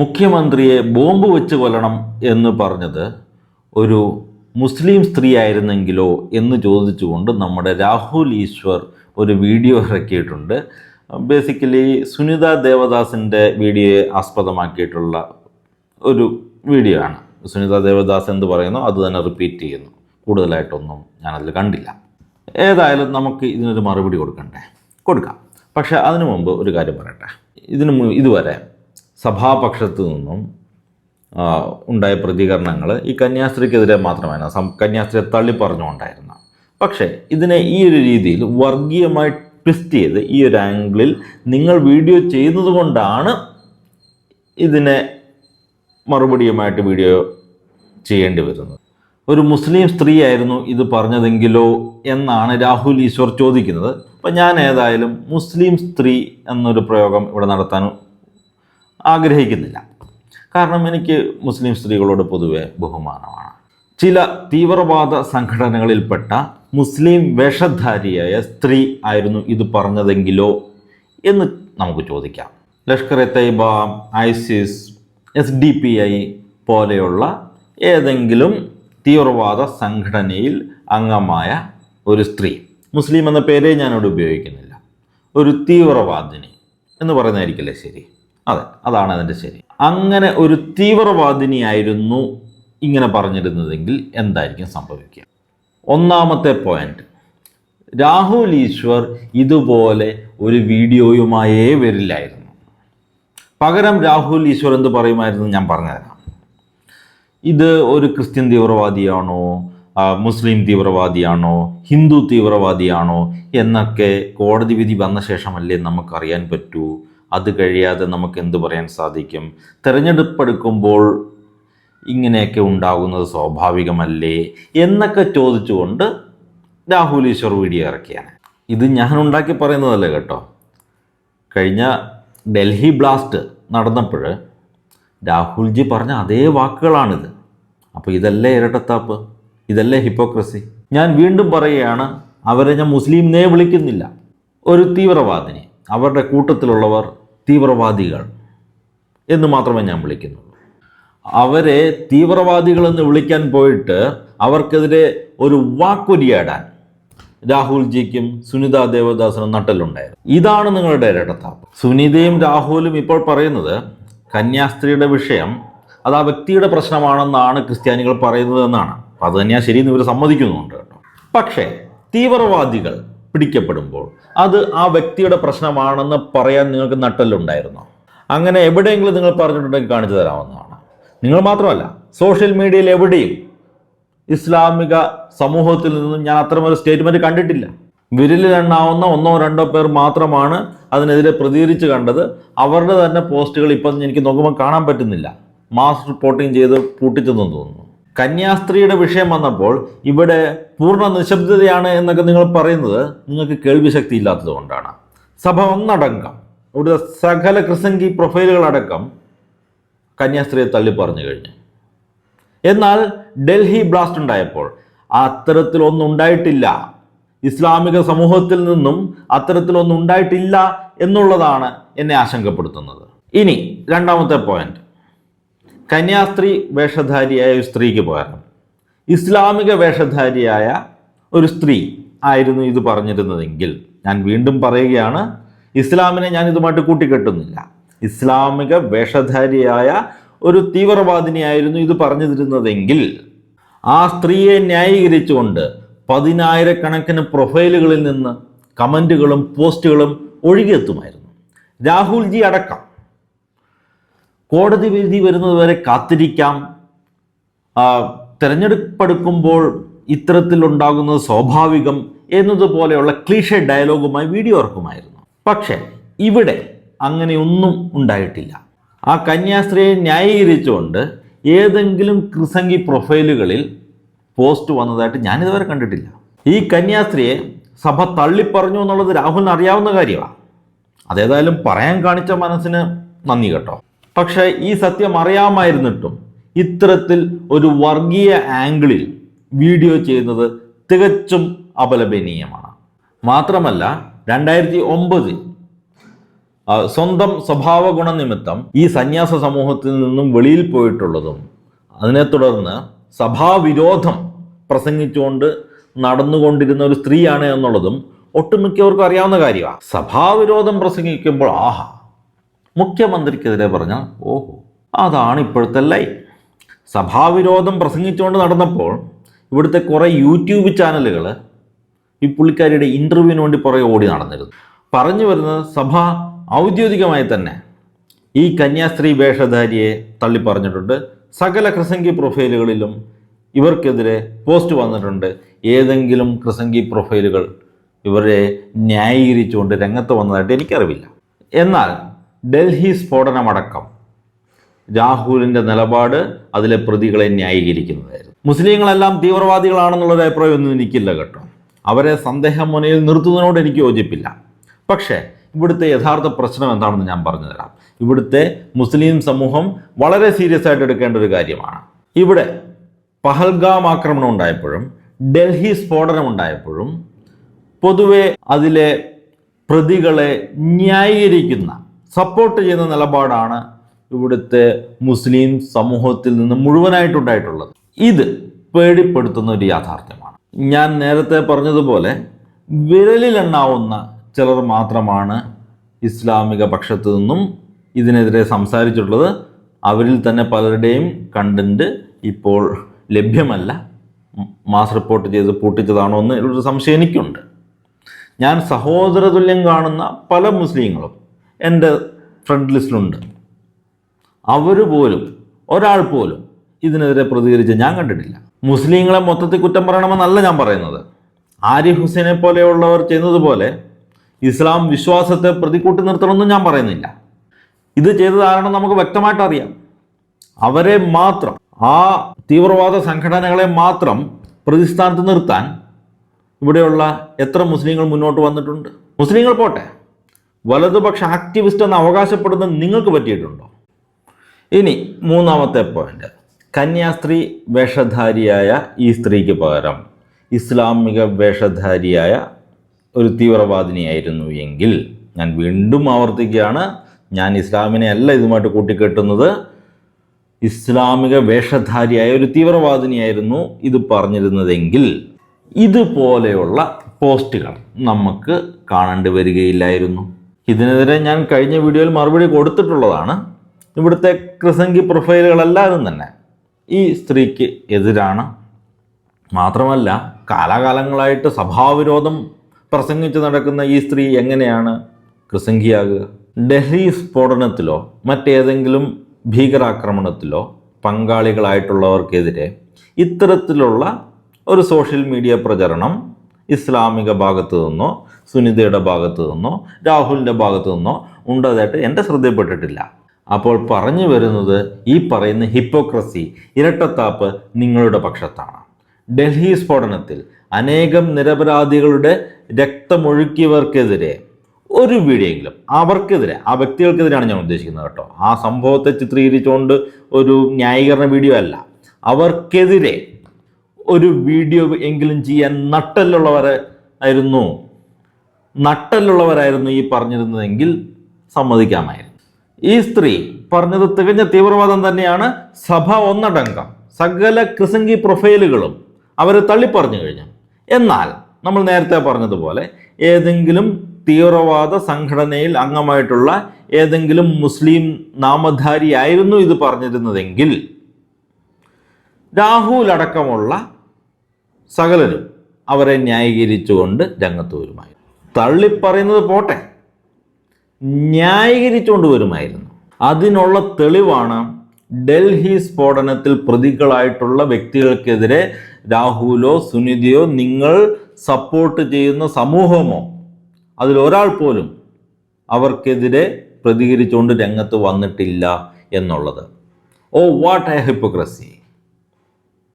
മുഖ്യമന്ത്രിയെ ബോംബ് വെച്ച് കൊല്ലണം എന്ന് പറഞ്ഞത് ഒരു മുസ്ലിം സ്ത്രീ ആയിരുന്നെങ്കിലോ എന്ന് ചോദിച്ചുകൊണ്ട് നമ്മുടെ രാഹുൽ ഈശ്വർ ഒരു വീഡിയോ ഇറക്കിയിട്ടുണ്ട്. ബേസിക്കലി സുനിത ദേവദാസിന്റെ വീഡിയോയെ ആസ്പദമാക്കിയിട്ടുള്ള ഒരു വീഡിയോ ആണ്. സുനിത ദേവദാസ് എന്ത് പറയുന്നു? അത് തന്നെ റിപ്പീറ്റ് ചെയ്യുന്നു. കൂടുതലായിട്ടൊന്നും ഞാനതിൽ കണ്ടില്ല. ഏതായാലും നമുക്ക് ഇതിനൊരു മറുപടി കൊടുക്കണ്ടേ? കൊടുക്കാം. പക്ഷേ അതിനു മുമ്പ് ഒരു കാര്യം പറയട്ടെ? ഇതിനു ഇതുവരെ സഭാപക്ഷത്തു നിന്നും ഉണ്ടായ പ്രതികരണങ്ങൾ ഈ കന്യാസ്ത്രീക്കെതിരെ മാത്രമല്ല സം കന്യാസ്ത്രീയെ തള്ളിപ്പറഞ്ഞുകൊണ്ടായിരുന്ന പക്ഷേ ഇതിനെ ഈ ഒരു രീതിയിൽ വർഗീയമായി ട്വിസ്റ്റ് ചെയ്ത് ഈ ഒരു ആംഗിളിൽ നിങ്ങൾ വീഡിയോ ചെയ്യുന്നത് കൊണ്ടാണ് ഇതിനെ മറുപടിയുമായിട്ട് വീഡിയോ ചെയ്യേണ്ടി വരുന്നത്. ഒരു മുസ്ലിം സ്ത്രീ ആയിരുന്നു ഇത് പറഞ്ഞതെങ്കിലോ എന്നാണ് രാഹുൽ ഈശ്വർ ചോദിക്കുന്നത്. അപ്പം ഞാൻ ഏതായാലും മുസ്ലിം സ്ത്രീ എന്നൊരു പ്രയോഗം ഇവിടെ നടത്താൻ ആഗ്രഹിക്കുന്നില്ല. കാരണം എനിക്ക് മുസ്ലിം സ്ത്രീകളോട് പൊതുവെ ബഹുമാനമാണ്. ചില തീവ്രവാദ സംഘടനകളിൽപ്പെട്ട മുസ്ലിം വേഷധാരിയായ സ്ത്രീ ആയിരുന്നു ഇത് പറഞ്ഞതെങ്കിലോ എന്ന് നമുക്ക് ചോദിക്കാം. Lashkar e Taiba ISIS S D P I പോലെയുള്ള ഏതെങ്കിലും തീവ്രവാദ സംഘടനയിൽ അംഗമായ ഒരു സ്ത്രീ. മുസ്ലിം എന്ന പേരേ ഞാനിവിടെ ഉപയോഗിക്കുന്നില്ല. ഒരു തീവ്രവാദിനി എന്ന് പറയുന്നതായിരിക്കില്ലേ ശരി? അതെ അതാണ് അതിന്റെ ശരി. അങ്ങനെ ഒരു തീവ്രവാദിനിയായിരുന്നു ഇങ്ങനെ പറഞ്ഞിരുന്നതെങ്കിൽ എന്തായിരിക്കും സംഭവിക്കുക? ഒന്നാമത്തെ പോയിന്റ് രാഹുൽ ഈശ്വർ ഇതുപോലെ ഒരു വീഡിയോയുമായേ വരില്ലായിരുന്നു. പകരം രാഹുൽ ഈശ്വർ എന്ത് പറയുമായിരുന്നു ഞാൻ പറഞ്ഞുതരാം. ഇത് ഒരു ക്രിസ്ത്യൻ തീവ്രവാദിയാണോ മുസ്ലിം തീവ്രവാദിയാണോ ഹിന്ദു തീവ്രവാദിയാണോ എന്നൊക്കെ കോടതി വിധി വന്ന ശേഷമല്ലേ നമുക്കറിയാൻ പറ്റൂ? അത് കഴിയാതെ നമുക്ക് എന്ത് പറയാൻ സാധിക്കും? തിരഞ്ഞെടുപ്പെടുക്കുമ്പോൾ ഇങ്ങനെയൊക്കെ ഉണ്ടാകുന്നത് സ്വാഭാവികമല്ലേ എന്നൊക്കെ ചോദിച്ചുകൊണ്ട് രാഹുൽ ഈശ്വർ വീഡിയോ ഇറക്കിയാണ്. ഇത് ഞാൻ ഉണ്ടാക്കി പറയുന്നതല്ല കേട്ടോ? കഴിഞ്ഞ ഡൽഹി ബ്ലാസ്റ്റ് നടന്നപ്പോൾ രാഹുൽജി പറഞ്ഞ അതേ വാക്കുകളാണിത്. അപ്പോൾ ഇതല്ലേ ഇരട്ടത്താപ്പ്? ഇതല്ലേ ഹിപ്പോക്രസി? ഞാൻ വീണ്ടും പറയുകയാണ് അവരെ ഞാൻ മുസ്ലിംനേ വിളിക്കുന്നില്ല. ഒരു തീവ്രവാദിനി അവരുടെ കൂട്ടത്തിലുള്ളവർ തീവ്രവാദികൾ എന്ന് മാത്രമേ ഞാൻ വിളിക്കുന്നുള്ളൂ. അവരെ തീവ്രവാദികളെന്ന് വിളിക്കാൻ പോയിട്ട് അവർക്കെതിരെ ഒരു വാക്കുരിയാടാൻ രാഹുൽജിക്കും സുനിത ദേവദാസിനും നട്ടലുണ്ടായിരുന്നു ഇതാണ് നിങ്ങളുടെ ഇരട്ടത്താപ്പ്. സുനിതയും രാഹുലും ഇപ്പോൾ പറയുന്നത് കന്യാസ്ത്രീയുടെ വിഷയം അത് ആ വ്യക്തിയുടെ പ്രശ്നമാണെന്നാണ് ക്രിസ്ത്യാനികൾ പറയുന്നത് എന്നാണ്. അത് തന്നെയാണ് ശരിയെന്ന് ഇവർ സമ്മതിക്കുന്നുണ്ട് കേട്ടോ. പക്ഷേ തീവ്രവാദികൾ പിടിക്കപ്പെടുമ്പോൾ അത് ആ വ്യക്തിയുടെ പ്രശ്നമാണെന്ന് പറയാൻ നിങ്ങൾക്ക് നട്ടലുണ്ടായിരുന്നോ അങ്ങനെ എവിടെയെങ്കിലും നിങ്ങൾ പറഞ്ഞിട്ടുണ്ടെങ്കിൽ കാണിച്ചു തരാവുന്നതാണ്. നിങ്ങൾ മാത്രമല്ല സോഷ്യൽ മീഡിയയിൽ എവിടെയും ഇസ്ലാമിക സമൂഹത്തിൽ നിന്നും ഞാൻ അത്തരമൊരു സ്റ്റേറ്റ്മെന്റ് കണ്ടിട്ടില്ല. വിരലിലെണ്ണാവുന്ന ഒന്നോ രണ്ടോ പേർ മാത്രമാണ് അതിനെതിരെ പ്രതികരിച്ച് കണ്ടത്. അവരുടെ തന്നെ പോസ്റ്റുകൾ ഇപ്പം എനിക്ക് നോക്കുമ്പോൾ കാണാൻ പറ്റുന്നില്ല. മാസ് റിപ്പോർട്ടിംഗ് ചെയ്ത് പൂട്ടിച്ചെന്ന് തോന്നുന്നു. കന്യാസ്ത്രീയുടെ വിഷയം വന്നപ്പോൾ ഇവിടെ പൂർണ നിശബ്ദതയാണ് എന്നൊക്കെ നിങ്ങൾ പറയുന്നത് നിങ്ങൾക്ക് കേൾവി ശക്തി ഇല്ലാത്തത് കൊണ്ടാണ്. സഭ ഒന്നടങ്കം ഇവിടുത്തെ സകല ക്രിസംഗി പ്രൊഫൈലുകളടക്കം കന്യാസ്ത്രീയെ തള്ളി പറഞ്ഞു കഴിഞ്ഞു. എന്നാൽ ഡൽഹി ബ്ലാസ്റ്റ് ഉണ്ടായപ്പോൾ അത്തരത്തിലൊന്നും ഉണ്ടായിട്ടില്ല. ഇസ്ലാമിക സമൂഹത്തിൽ നിന്നും അത്തരത്തിലൊന്നും ഉണ്ടായിട്ടില്ല എന്നുള്ളതാണ് എന്നെ ആശങ്കപ്പെടുത്തുന്നത്. ഇനി രണ്ടാമത്തെ പോയിന്റ് കന്യാസ്ത്രീ വേഷധാരിയായ ഒരു സ്ത്രീക്ക് പകരം. ഇസ്ലാമിക വേഷധാരിയായ ഒരു സ്ത്രീ ആയിരുന്നു ഇത് പറഞ്ഞിരുന്നതെങ്കിൽ. ഞാൻ വീണ്ടും പറയുകയാണ് ഇസ്ലാമിനെ ഞാൻ ഇതുമായിട്ട് കൂട്ടിക്കെട്ടുന്നില്ല. ഇസ്ലാമിക വേഷധാരിയായ ഒരു തീവ്രവാദിനിയായിരുന്നു ഇത് പറഞ്ഞിരുന്നതെങ്കിൽ. ആ സ്ത്രീയെ ന്യായീകരിച്ചുകൊണ്ട് പതിനായിരക്കണക്കിന് പ്രൊഫൈലുകളിൽ നിന്ന് കമന്റുകളും പോസ്റ്റുകളും ഒഴുകിയെത്തുമായിരുന്നു. രാഹുൽജി അടക്കം കോടതി വിധി വരുന്നതുവരെ കാത്തിരിക്കാം. തിരഞ്ഞെടുപ്പെടുക്കുമ്പോൾ ഇത്തരത്തിലുണ്ടാകുന്നത് സ്വാഭാവികം എന്നതുപോലെയുള്ള ക്ലീഷ ഡയലോഗുമായി വീഡിയോ ഇറക്കുമായിരുന്നു പക്ഷേ ഇവിടെ അങ്ങനെയൊന്നും ഉണ്ടായിട്ടില്ല. ആ കന്യാസ്ത്രീയെ ന്യായീകരിച്ചുകൊണ്ട് ഏതെങ്കിലും കൃസംഗി പ്രൊഫൈലുകളിൽ പോസ്റ്റ് വന്നതായിട്ട് ഞാനിതുവരെ കണ്ടിട്ടില്ല. ഈ കന്യാസ്ത്രീയെ സഭ തള്ളിപ്പറഞ്ഞു എന്നുള്ളത് രാഹുലിന് അറിയാവുന്ന കാര്യമാണ് അതേതായാലും പറയാൻ കാണിച്ച മനസ്സിന് നന്ദി കേട്ടോ. പക്ഷേ ഈ സത്യം അറിയാമായിരുന്നിട്ടും ഇത്തരത്തിൽ ഒരു വർഗീയ ആംഗിളിൽ വീഡിയോ ചെയ്യുന്നത് തികച്ചും അപലപനീയമാണ്. മാത്രമല്ല രണ്ടായിരത്തി ഒമ്പതിൽ സ്വന്തം സ്വഭാവ ഗുണനിമിത്തം ഈ സന്യാസ സമൂഹത്തിൽ നിന്നും വെളിയിൽ പോയിട്ടുള്ളതും അതിനെ തുടർന്ന് സഭാവിരോധം പ്രസംഗിച്ചുകൊണ്ട് നടന്നുകൊണ്ടിരുന്ന ഒരു സ്ത്രീയാണ് എന്നുള്ളതും ഒട്ടുമിക്കവർക്കും അറിയാവുന്ന കാര്യമാണ്. സഭാവിരോധം പ്രസംഗിക്കുമ്പോൾ ആഹാ മുഖ്യമന്ത്രിക്കെതിരെ പറഞ്ഞാൽ ഓഹോ അതാണ് ഇപ്പോഴത്തെ ലൈൻ. സഭാവിരോധം പ്രസംഗിച്ചുകൊണ്ട് നടന്നപ്പോൾ ഇവിടുത്തെ കുറേ യൂട്യൂബ് ചാനലുകൾ ഈ പുള്ളിക്കാരിയുടെ ഇന്റർവ്യൂവിന് വേണ്ടി പുറകെ ഓടി നടന്നിരുന്നു. പറഞ്ഞു വരുന്നത് സഭ ഔദ്യോഗികമായി തന്നെ ഈ കന്യാസ്ത്രീ വേഷധാരിയെ തള്ളി പറഞ്ഞിട്ടുണ്ട് സകല ക്രിസംഗി പ്രൊഫൈലുകളിലും ഇവർക്കെതിരെ പോസ്റ്റ് വന്നിട്ടുണ്ട്. ഏതെങ്കിലും ക്രിസംഗി പ്രൊഫൈലുകൾ ഇവരെ ന്യായീകരിച്ചുകൊണ്ട് രംഗത്ത് വന്നതായിട്ട് എനിക്കറിവില്ല. എന്നാൽ ഡൽഹി സ്ഫോടനമടക്കം. രാഹുലിന്റെ നിലപാട് അതിലെ പ്രതികളെ ന്യായീകരിക്കുന്നതായിരുന്നു. മുസ്ലിങ്ങളെല്ലാം തീവ്രവാദികളാണെന്നുള്ളൊരു അഭിപ്രായമൊന്നും എനിക്കില്ല കേട്ടോ. അവരെ സന്ദേഹം മുനയിൽ നിർത്തുന്നതിനോട് എനിക്ക് യോജിപ്പില്ല. പക്ഷേ ഇവിടുത്തെ യഥാർത്ഥ പ്രശ്നം എന്താണെന്ന് ഞാൻ പറഞ്ഞു തരാം. ഇവിടുത്തെ മുസ്ലിം സമൂഹം വളരെ സീരിയസ് ആയിട്ട് എടുക്കേണ്ട ഒരു കാര്യമാണ്. ഇവിടെ പഹൽഗാം ആക്രമണം ഉണ്ടായപ്പോഴും ഡൽഹി സ്ഫോടനം ഉണ്ടായപ്പോഴും പൊതുവെ അതിലെ പ്രതികളെ ന്യായീകരിക്കുന്ന സപ്പോർട്ട് ചെയ്യുന്ന നിലപാടാണ് ഇവിടുത്തെ മുസ്ലിം സമൂഹത്തിൽ നിന്ന് മുഴുവനായിട്ടുണ്ടായിട്ടുള്ളത്. ഇത് പേടിപ്പെടുത്തുന്ന ഒരു യാഥാർത്ഥ്യമാണ്. ഞാൻ നേരത്തെ പറഞ്ഞതുപോലെ വിരലിലെണ്ണാവുന്ന ചിലർ മാത്രമാണ് ഇസ്ലാമിക പക്ഷത്തു നിന്നും ഇതിനെതിരെ സംസാരിച്ചിട്ടുള്ളത്. അവരിൽ തന്നെ പലരുടെയും കണ്ടന്റ് ഇപ്പോൾ ലഭ്യമല്ല. മാസ് റിപ്പോർട്ട് ചെയ്ത് പൂട്ടിച്ചതാണോ എന്ന് ഒരു സംശയം എനിക്കുണ്ട്. ഞാൻ സഹോദരതുല്യം കാണുന്ന പല മുസ്ലിങ്ങളും എന്റെ ഫ്രണ്ട് ലിസ്റ്റിലുണ്ട് അവർ പോലും ഒരാൾ പോലും ഇതിനെതിരെ പ്രതികരിച്ച് ഞാൻ കണ്ടിട്ടില്ല. മുസ്ലിങ്ങളെ മൊത്തത്തിൽ കുറ്റം പറയണമെന്നല്ല ഞാൻ പറയുന്നത്. ആരിഫ് ഹുസൈനെ പോലെയുള്ളവർ ചെയ്യുന്നത് പോലെ ഇസ്ലാം വിശ്വാസത്തെ പ്രതികൂട്ടി നിർത്തണമെന്നും ഞാൻ പറയുന്നില്ല. ഇത് ചെയ്തത് കാരണം നമുക്ക് വ്യക്തമായിട്ട് അറിയാം. അവരെ മാത്രം ആ തീവ്രവാദ സംഘടനകളെ മാത്രം പ്രതിസ്ഥാനത്ത് നിർത്താൻ ഇവിടെയുള്ള എത്ര മുസ്ലിങ്ങൾ മുന്നോട്ട് വന്നിട്ടുണ്ട്? മുസ്ലിങ്ങൾ പോട്ടെ. വലതുപക്ഷ ആക്ടിവിസ്റ്റ് എന്ന് അവകാശപ്പെടുന്നത് നിങ്ങൾക്ക് പറ്റിയിട്ടുണ്ടോ? ഇനി മൂന്നാമത്തെ പോയിന്റ് കന്യാസ്ത്രീ വേഷധാരിയായ ഈ സ്ത്രീക്ക് പകരം ഇസ്ലാമിക വേഷധാരിയായ ഒരു തീവ്രവാദിനിയായിരുന്നു എങ്കിൽ ഞാൻ വീണ്ടും ആവർത്തിക്കുകയാണ്. ഞാൻ ഇസ്ലാമിനെ അല്ല ഇതുമായിട്ട് കൂട്ടിക്കെട്ടുന്നത്. ഇസ്ലാമിക വേഷധാരിയായ ഒരു തീവ്രവാദിനിയായിരുന്നു ഇത് പറഞ്ഞിരുന്നതെങ്കിൽ ഇതുപോലെയുള്ള പോസ്റ്റുകൾ നമുക്ക് കാണേണ്ടി വരികയില്ലായിരുന്നു. ഇതിനെതിരെ ഞാൻ കഴിഞ്ഞ വീഡിയോയിൽ മറുപടി കൊടുത്തിട്ടുള്ളതാണ്. ഇവിടുത്തെ ക്രിസംഗി പ്രൊഫൈലുകളെല്ലാവരും തന്നെ ഈ സ്ത്രീക്ക് എതിരാണ്. മാത്രമല്ല കാലാകാലങ്ങളായിട്ട് സഭാവിരോധം പ്രസംഗിച്ച് നടക്കുന്ന ഈ സ്ത്രീ എങ്ങനെയാണ് ക്രിസംഗിയാകുക ഡൽഹി സ്ഫോടനത്തിലോ മറ്റേതെങ്കിലും ഭീകരാക്രമണത്തിലോ പങ്കാളികളായിട്ടുള്ളവർക്കെതിരെ ഇത്തരത്തിലുള്ള ഒരു സോഷ്യൽ മീഡിയ പ്രചരണം ഇസ്ലാമിക ഭാഗത്തു നിന്നോ സുനിതയുടെ ഭാഗത്തു നിന്നോ രാഹുലിന്റെ ഭാഗത്തു നിന്നോ ഉണ്ടതായിട്ട് എന്റെ ശ്രദ്ധയിൽപ്പെട്ടിട്ടില്ല. അപ്പോൾ പറഞ്ഞു വരുന്നത് ഈ പറയുന്ന ഹിപ്പോക്രസി ഇരട്ടത്താപ്പ് നിങ്ങളുടെ പക്ഷത്താണ്. ഡൽഹി സ്ഫോടനത്തിൽ അനേകം നിരപരാധികളുടെ രക്തമൊഴുക്കിയവർക്കെതിരെ ഒരു വീഡിയോയെങ്കിലും അവർക്കെതിരെ ആ വ്യക്തികൾക്കെതിരെയാണ് ഞാൻ ഉദ്ദേശിക്കുന്നത് കേട്ടോ. ആ സംഭവത്തെ ചിത്രീകരിച്ചുകൊണ്ട് ഒരു ന്യായീകരണ വീഡിയോ അല്ല. അവർക്കെതിരെ ഒരു വീഡിയോ എങ്കിലും ചെയ്യാൻ നട്ടല്ലുള്ളവരെ ആയിരുന്നു നട്ടല്ലുള്ളവരായിരുന്നു ഈ പറഞ്ഞിരുന്നതെങ്കിൽ സമ്മതിക്കാമായിരുന്നു. ഈ സ്ത്രീ പറഞ്ഞത് തികഞ്ഞ തീവ്രവാദം തന്നെയാണ് സഭ ഒന്നടങ്കം. സകല ക്രിസംഗി പ്രൊഫൈലുകളും അവരെ തള്ളിപ്പറഞ്ഞു കഴിഞ്ഞു. എന്നാൽ നമ്മൾ നേരത്തെ പറഞ്ഞതുപോലെ ഏതെങ്കിലും തീവ്രവാദ സംഘടനയിൽ അംഗമായിട്ടുള്ള ഏതെങ്കിലും മുസ്ലിം നാമധാരിയായിരുന്നു ഇത് പറഞ്ഞിരുന്നതെങ്കിൽ രാഹുൽ അടക്കമുള്ള സകലരും അവരെ ന്യായീകരിച്ചുകൊണ്ട് രംഗത്ത് വരുമായിരുന്നു. തള്ളിപ്പറയുന്നത് പോട്ടെ. ന്യായീകരിച്ചുകൊണ്ട് വരുമായിരുന്നു. അതിനുള്ള തെളിവാണ് ഡൽഹി സ്ഫോടനത്തിൽ പ്രതികളായിട്ടുള്ള വ്യക്തികൾക്കെതിരെ രാഹുലോ സുനിധിയോ നിങ്ങൾ സപ്പോർട്ട് ചെയ്യുന്ന സമൂഹമോ അതിലൊരാൾ പോലും അവർക്കെതിരെ പ്രതികരിച്ചുകൊണ്ട് രംഗത്ത് വന്നിട്ടില്ല എന്നുള്ളത്. Oh what a hypocrisy.